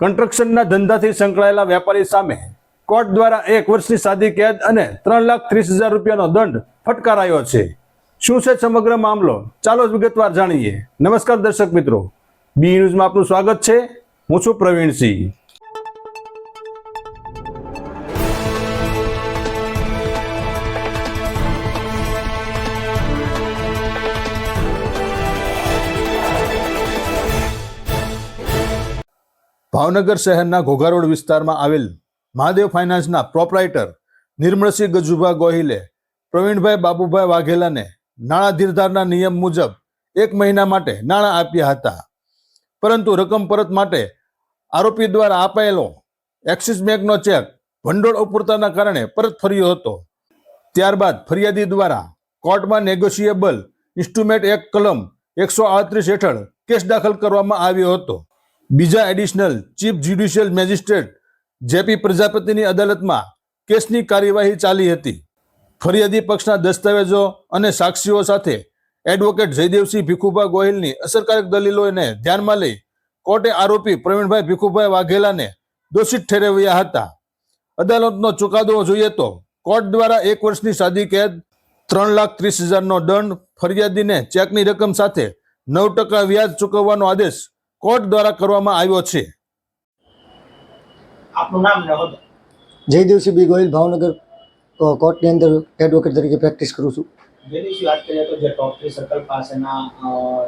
કન્સ્ટ્રક્શનના ધંધાથી સંકળાયેલા વેપારી સામે કોર્ટ દ્વારા એક વર્ષની સાદી કેદ અને ત્રણ લાખ ત્રીસ હજાર રૂપિયાનો દંડ ફટકારાયો છે. શું છે સમગ્ર મામલો? ચાલો વિગતવાર જાણીએ. નમસ્કાર દર્શક મિત્રો. બી ન્યૂઝમાં આપનું સ્વાગત છે. હું છું પ્રવીણસિંહ. ભાવનગર શહેરના ઘોઘારોડ વિસ્તારમાં આવેલ મહાદેવ ફાઇનાન્સના પ્રોપરાઇટર નિર્મળસિંહ ગજુભા ગોહિલે, પ્રવીણભાઈ બાબુભાઈ વાઘેલાને નાણાં ધીરધારના નિયમ મુજબ એક મહિના માટે નાણાં આપ્યા હતા. પરંતુ રકમ પરત માટે આરોપી દ્વારા અપાયેલો એક્સિસ બેંકનો ચેક ભંડોળ અપૂરતાના કારણે પરત ફર્યો હતો. ત્યારબાદ ફરિયાદી દ્વારા કોર્ટમાં નેગોશિયેબલ ઇન્સ્ટ્રુમેન્ટ એક કલમ એકસો આડત્રીસ હેઠળ કેસ દાખલ કરવામાં આવ્યો હતો. બીજા additional chief judicial magistrate JP પ્રજાપતિની અદાલતમાં કેસની કાર્યવાહી ચાલી હતી. ફરિયાદી પક્ષના દસ્તાવેજો અને સાક્ષીઓ સાથે એડવોકેટ જયદેવસિંહ ભીખુભા ગોહિલની અસરકારક દલીલોને ધ્યાનમાં લઈ કોર્ટે આરોપી પ્રવીણભાઈ ભીખુભાઈ વાઘેલાને દોષિત ઠેરવ્યા હતા. અદાલતનો ચુકાદો જોઈએ તો કોર્ટ દ્વારા એક વર્ષની સાદી કેદ, ત્રણ લાખ ત્રીસ હજારનો દંડ, ફરિયાદીને ચેકની રકમ સાથે નવ ટકા વ્યાજ ચૂકવવાનો આદેશ કોર્ટ દ્વારા કરવામાં આવ્યો છે. આપનું નામ જયદેવસિંહ બી ગોહિલ ભાવનગર કોર્ટની અંદર એડવોકેટ તરીકે પ્રેક્ટિસ કરું છું. જેની વાત કરીએ તો જે ટોપ સર્કલ પાસેના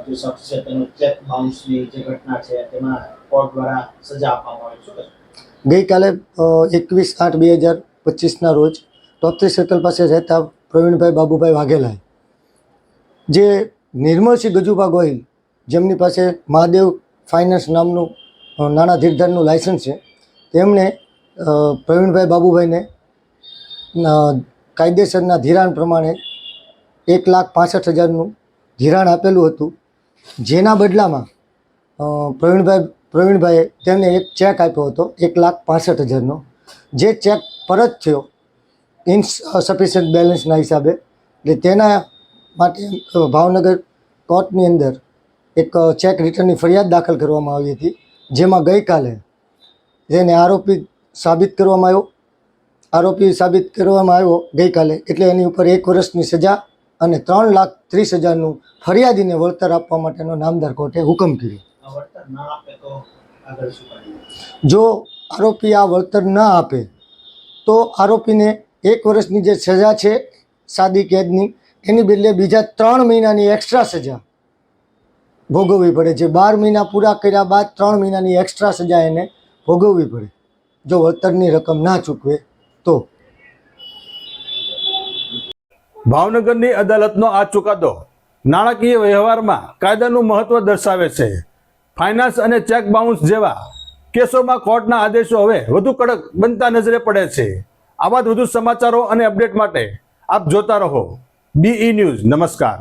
જે શખ્સ છે તેનો ચેક બાઉન્સની જે ઘટના છે તેમાં કોર્ટ દ્વારા સજા આપવામાં આવી શું ગઈકાલે એકવીસ આઠ બે હજાર પચીસના રોજ ટોપત્રી સર્કલ પાસે રહેતા પ્રવીણભાઈ બાબુભાઈ વાઘેલાએ જે નિર્મળસિંહ ગજુભા ગોહિલ જેમની પાસે મહાદેવ ફાઇનાન્સ નામનું નાણાં ધીરધારનું લાયસન્સ છે. તેમણે પ્રવીણભાઈ બાબુભાઈને કાયદેસરના ધિરાણ પ્રમાણે એક લાખ પાસઠ હજારનું ધિરાણ આપેલું હતું. જેના બદલામાં પ્રવીણભાઈ, પ્રવીણભાઈએ તેમને એક ચેક આપ્યો હતો, એક લાખ પાસઠ હજારનો. જે ચેક પરત થયો ઇન્સફિશિયન્ટ બેલેન્સના હિસાબે. એટલે તેના માટે ભાવનગર કોર્ટની અંદર એક ચેક રિટર્નની ફરિયાદ દાખલ કરવામાં આવી હતી જેમાં ગઈકાલે જેને આરોપી સાબિત કરવામાં આવ્યો. આરોપી સાબિત કરવામાં આવ્યો ગઈકાલે એટલે એની ઉપર એક વર્ષની સજા અને ત્રણ લાખ ત્રીસ હજારનું ફરિયાદીને વળતર આપવા માટેનો નામદાર કોર્ટે હુકમ કર્યો. જો આરોપી આ વળતર ન આપે તો આરોપીને એક વર્ષની જે સજા છે સાદી કેદની એની બદલે બીજા ત્રણ મહિનાની એક્સ્ટ્રા સજા ભોગવવી પડે. જે બાર મહિના પૂરા કર્યા બાદ ત્રણ મહિનાની એક્સ્ટ્રા સજા એને ભોગવવી પડે. જો વળતરની રકમ ના ચૂકવે તો. ભાવનગરની અદાલતનો આ ચુકાદો નાણાકીય વ્યવહારમાં કાયદાનું મહત્વ દર્શાવે છે. ફાઇનાન્સ અને ચેક બાઉન્સ જેવા કેસોમાં કોર્ટના આદેશો હવે વધુ કડક બનતા નજરે પડે છે. આવા જ વધુ સમાચારો અને અપડેટ માટે આપ જોતા રહો. બીઈ ન્યૂઝ નમસ્કાર.